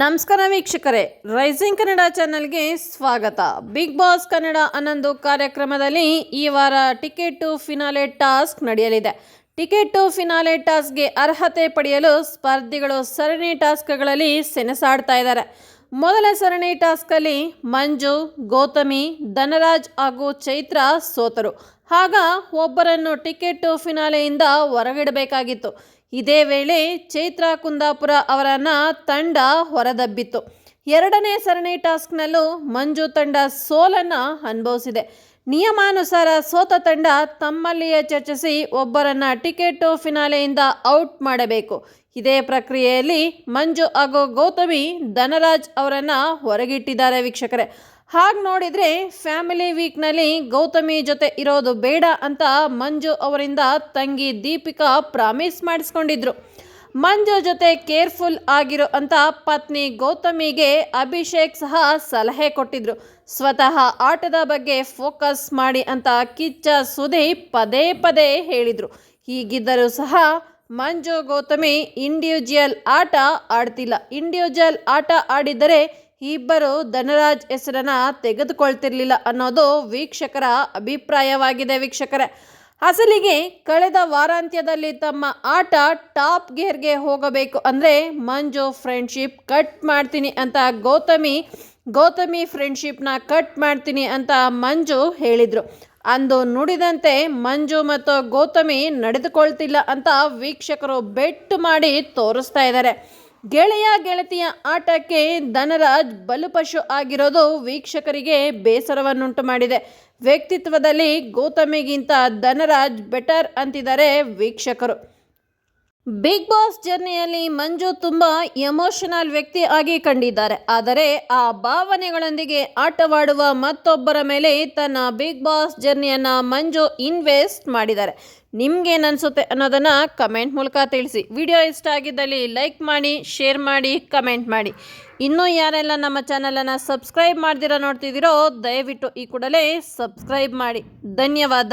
ನಮಸ್ಕಾರ ವೀಕ್ಷಕರೇ, ರೈಸಿಂಗ್ ಕನ್ನಡ ಚಾನೆಲ್ಗೆ ಸ್ವಾಗತ. ಬಿಗ್ ಬಾಸ್ ಕನ್ನಡ ಹನ್ನೊಂದು ಕಾರ್ಯಕ್ರಮದಲ್ಲಿ ಈ ವಾರ ಟಿಕೆಟ್ ಟು ಫಿನಾಲೆ ಟಾಸ್ಕ್ ನಡೆಯಲಿದೆ. ಟಿಕೆಟ್ ಟು ಫಿನಾಲೆ ಟಾಸ್ಕ್ಗೆ ಅರ್ಹತೆ ಪಡೆಯಲು ಸ್ಪರ್ಧಿಗಳು ಸರಣಿ ಟಾಸ್ಕ್ಗಳಲ್ಲಿ ಸೆಣಸಾಡ್ತಾ ಇದ್ದಾರೆ. ಮೊದಲ ಸರಣಿ ಟಾಸ್ಕಲ್ಲಿ ಮಂಜು, ಗೌತಮಿ, ಧನರಾಜ್ ಹಾಗೂ ಚೈತ್ರ ಸೋತರು. ಆಗ ಒಬ್ಬರನ್ನು ಟಿಕೆಟ್ ಫಿನಾಲೆಯಿಂದ ಹೊರಗಿಡಬೇಕಾಗಿತ್ತು. ಇದೇ ವೇಳೆ ಚೈತ್ರ ಕುಂದಾಪುರ ಅವರನ್ನ ತಂಡ ಹೊರದಬ್ಬಿತ್ತು. ಎರಡನೇ ಸರಣಿ ಟಾಸ್ಕ್ನಲ್ಲೂ ಮಂಜು ತಂಡ ಸೋಲನ್ನು ಅನುಭವಿಸಿದೆ. ನಿಯಮಾನುಸಾರ ಸೋತ ತಂಡ ತಮ್ಮಲ್ಲಿಯೇ ಚರ್ಚಿಸಿ ಒಬ್ಬರನ್ನ ಟಿಕೆಟ್ ಫಿನಾಲೆಯಿಂದ ಔಟ್ ಮಾಡಬೇಕು. ಇದೇ ಪ್ರಕ್ರಿಯೆಯಲ್ಲಿ ಮಂಜು ಹಾಗೂ ಗೌತಮಿ ಧನರಾಜ್ ಅವರನ್ನು ಹೊರಗಿಟ್ಟಿದ್ದಾರೆ ವೀಕ್ಷಕರೇ. ಹಾಗೆ ನೋಡಿದರೆ ಫ್ಯಾಮಿಲಿ ವೀಕ್ನಲ್ಲಿ ಗೌತಮಿ ಜೊತೆ ಇರೋದು ಬೇಡ ಅಂತ ಮಂಜು ಅವರಿಂದ ತಂಗಿ ದೀಪಿಕಾ ಪ್ರಾಮಿಸ್ ಮಾಡಿಸ್ಕೊಂಡಿದ್ರು. ಮಂಜು ಜೊತೆ ಕೇರ್ಫುಲ್ ಆಗಿರೋ ಅಂತ ಪತ್ನಿ ಗೌತಮಿಗೆ ಅಭಿಷೇಕ್ ಸಹ ಸಲಹೆ ಕೊಟ್ಟಿದ್ರು. ಸ್ವತಃ ಆಟದ ಬಗ್ಗೆ ಫೋಕಸ್ ಮಾಡಿ ಅಂತ ಕಿಚ್ಚ ಸುದೀಪ್ ಪದೇ ಪದೇ ಹೇಳಿದರು. ಹೀಗಿದ್ದರೂ ಸಹ ಮಂಜು ಗೌತಮಿ ಇಂಡಿವಿಜುವಲ್ ಆಟ ಆಡ್ತಿಲ್ಲ. ಇಂಡಿವಿಜುವಲ್ ಆಟ ಆಡಿದ್ದರೆ ಇಬ್ಬರು ಧನರಾಜ್ ಹೆಸರನ್ನ ತೆಗೆದುಕೊಳ್ತಿರ್ಲಿಲ್ಲ ಅನ್ನೋದು ವೀಕ್ಷಕರ ಅಭಿಪ್ರಾಯವಾಗಿದೆ ವೀಕ್ಷಕರೇ. ಅಸಲಿಗೆ ಕಳೆದ ವಾರಾಂತ್ಯದಲ್ಲಿ ತಮ್ಮ ಆಟ ಟಾಪ್ ಗೇರ್ಗೆ ಹೋಗಬೇಕು ಅಂದರೆ ಮಂಜು ಫ್ರೆಂಡ್ಶಿಪ್ ಕಟ್ ಮಾಡ್ತೀನಿ ಅಂತ ಗೌತಮಿ ಗೌತಮಿ ಫ್ರೆಂಡ್ಶಿಪ್ನ ಕಟ್ ಮಾಡ್ತೀನಿ ಅಂತ ಮಂಜು ಹೇಳಿದರು. ಅಂದು ನುಡಿದಂತೆ ಮಂಜು ಮತ್ತು ಗೌತಮಿ ನಡೆದುಕೊಳ್ತಿಲ್ಲ ಅಂತ ವೀಕ್ಷಕರು ಬೆಟ್ಟು ಮಾಡಿ ತೋರಿಸ್ತಾ ಇದ್ದಾರೆ. ಗೆಳೆಯ ಗೆಳತಿಯ ಆಟಕ್ಕೆ ಧನರಾಜ್ ಬಲುಪಶು ಆಗಿರೋದು ವೀಕ್ಷಕರಿಗೆ ಬೇಸರವನ್ನುಂಟು ಮಾಡಿದೆ. ವ್ಯಕ್ತಿತ್ವದಲ್ಲಿ ಗೌತಮಿಗಿಂತ ಧನರಾಜ್ ಬೆಟರ್ ಅಂತಿದ್ದಾರೆ ವೀಕ್ಷಕರು. ಬಿಗ್ ಬಾಸ್ ಜರ್ನಿಯಲ್ಲಿ ಮಂಜು ತುಂಬ ಎಮೋಷನಲ್ ವ್ಯಕ್ತಿ ಆಗಿ ಕಂಡಿದ್ದಾರೆ. ಆದರೆ ಆ ಭಾವನೆಗಳೊಂದಿಗೆ ಆಟವಾಡುವ ಮತ್ತೊಬ್ಬರ ಮೇಲೆ ತನ್ನ ಬಿಗ್ ಬಾಸ್ ಜರ್ನಿಯನ್ನು ಮಂಜು ಇನ್ವೆಸ್ಟ್ ಮಾಡಿದ್ದಾರೆ. ನಿಮ್ಗೇನು ಅನಿಸುತ್ತೆ ಅನ್ನೋದನ್ನು ಕಮೆಂಟ್ ಮೂಲಕ ತಿಳಿಸಿ. ವಿಡಿಯೋ ಇಷ್ಟ ಆಗಿದ್ದಲ್ಲಿ ಲೈಕ್ ಮಾಡಿ, ಶೇರ್ ಮಾಡಿ, ಕಮೆಂಟ್ ಮಾಡಿ. ಇನ್ನೂ ಯಾರೆಲ್ಲ ನಮ್ಮ ಚಾನಲನ್ನು ಸಬ್ಸ್ಕ್ರೈಬ್ ಮಾಡ್ದಿರೋ ನೋಡ್ತಿದ್ದೀರೋ, ದಯವಿಟ್ಟು ಈ ಕೂಡಲೇ ಸಬ್ಸ್ಕ್ರೈಬ್ ಮಾಡಿ. ಧನ್ಯವಾದ.